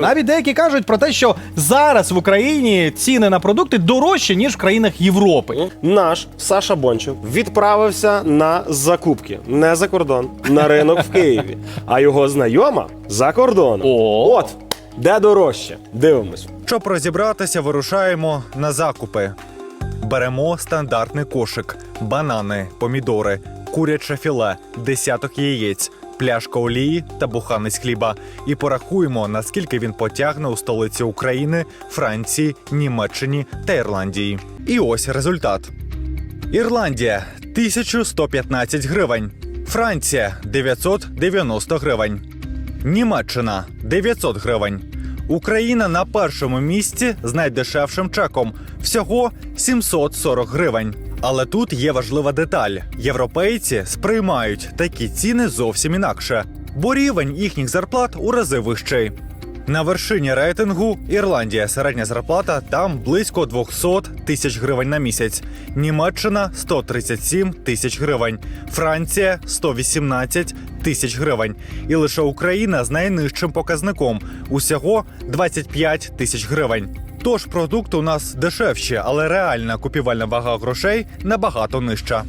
Навіть деякі кажуть про те, що зараз в Україні ціни на продукти дорожчі ніж в країнах Європи. Наш Саша Бончев відправився на закупки не за кордон, на ринок в Києві, а його знайома за кордоном. О. От де дорожче. Дивимось. Щоб розібратися, вирушаємо на закупи. Беремо стандартний кошик: банани, помідори, куряче філе, десяток яєць, пляшка олії та буханець хліба. І порахуємо, наскільки він потягне у столиці України, Франції, Німеччині та Ірландії. І ось результат: Ірландія 1115 гривень, Франція 990 гривень. Німеччина 900 гривень. Україна на першому місці з найдешевшим чеком всього 740 гривень. Але тут є важлива деталь: європейці сприймають такі ціни зовсім інакше, бо рівень їхніх зарплат у рази вищий. На вершині рейтингу Ірландія середня зарплата там близько 200 тисяч гривень на місяць, Німеччина 137 тисяч гривень, Франція 118 тисяч гривень. І лише Україна з найнижчим показником усього 25 тисяч гривень. Тож продукти у нас дешевші, але реальна купівельна вага грошей набагато нижча.